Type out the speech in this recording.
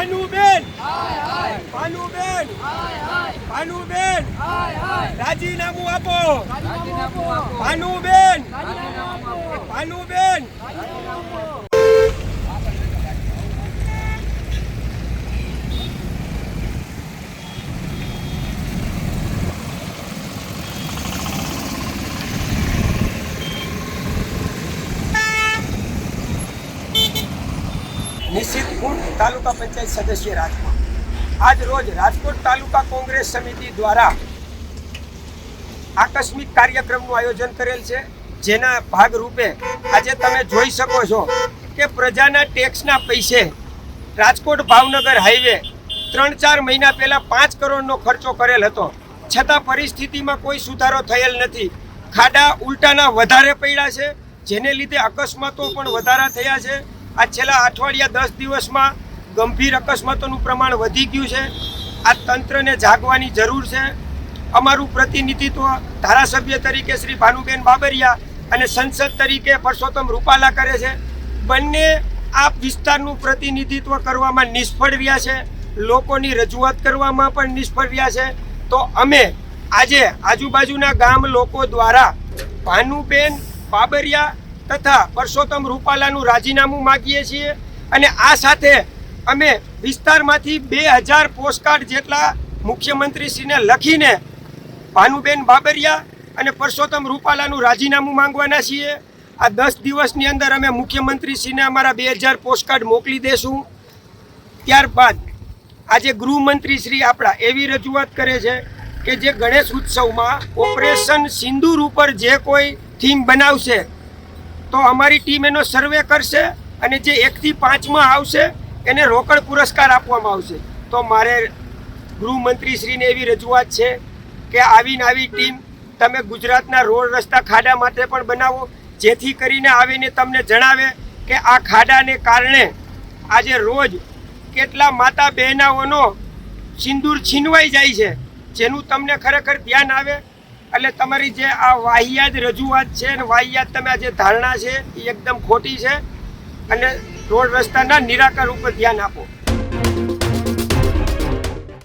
ભાનુબેન ભાનુબેન ભાનુબેન રાજીનામું આપો. ભાનુબેન ભાનુબેન નિશ્ચિતપુર તાલુકા પંચાયત સદસ્ય રાજકોટ. આજ રોજ રાજકોટ તાલુકા કોંગ્રેસ સમિતિ દ્વારા આકસ્મિક કાર્યક્રમનું આયોજન કરેલ છે. જેના ભાગરૂપે આજે તમે જોઈ શકો છો કે પ્રજાના ટેક્સના પૈસે રાજકોટ ભાવનગર હાઈવે ત્રણ ચાર મહિના પહેલા પાંચ કરોડનો ખર્ચો કરેલ હતો. છતાં પરિસ્થિતિમાં કોઈ સુધારો થયેલ નથી. ખાડા ઉલટાના વધારે પડ્યા છે. જેને લીધે અકસ્માતો પણ વધારા થયા છે. આ છેલ્લા અઠવાડિયા દસ દિવસમાં ગંભીર અકસ્માતોનું પ્રમાણ વધી ગયું છે. આ તંત્રને જાગવાની જરૂર છે. અમારું પ્રતિનિધિત્વ ધારાસભ્ય તરીકે શ્રી ભાનુબેન બાબરિયા અને સંસદ તરીકે પરસોત્તમ રૂપાલા કરે છે. બંને આ વિસ્તારનું પ્રતિનિધિત્વ કરવામાં નિષ્ફળ રહ્યા છે. લોકોની રજૂઆત કરવામાં પણ નિષ્ફળ રહ્યા છે. તો અમે આજે આજુબાજુના ગામ લોકો દ્વારા ભાનુબેન બાબરિયા તથા પરસોત્તમ રૂપાલાનું રાજીનામું માગીએ છીએ અને આ સાથે અમે વિસ્તારમાંથી બે હજાર પોસ્ટકાર્ડ જેટલા મુખ્યમંત્રીશ્રીને લખીને ભાનુબેન બાબરિયા અને પરસોત્તમ રૂપાલાનું રાજીનામું માંગવાના છીએ. આ દસ દિવસની અંદર અમે મુખ્યમંત્રીશ્રીને અમારા બે હજાર પોસ્ટકાર્ડ મોકલી દેશું. ત્યારબાદ આજે ગૃહમંત્રી શ્રી આપણા એવી રજૂઆત કરે છે કે જે ગણેશ ઉત્સવમાં ઓપરેશન સિંદૂર ઉપર જે કોઈ થીમ બનાવશે તો અમારી ટીમ એનો સર્વે કરશે અને જે એકથી પાંચમાં આવશે, એને રોકડ પુરસ્કાર આપવામાં આવશે. તો મારે ગૃહમંત્રીશ્રીને એવી રજૂઆત છે કે આવીને આવી ટીમ તમે ગુજરાતના રોડ રસ્તા ખાડા માટે પણ બનાવો, જેથી કરીને આવીને તમને જણાવે કે આ ખાડાને કારણે આજે રોજ કેટલા માતા બહેનાઓનો સિંદૂર છીનવાઈ જાય છે, જેનું તમને ખરેખર ધ્યાન આવે એટલે તમારી જે આ વાહિયાત રજૂઆત છે અને વાહિયાત તમે આ જે ધારણા છે એ એકદમ ખોટી છે. અને રોડ રસ્તાના નિરાકર ઉપર ધ્યાન આપો.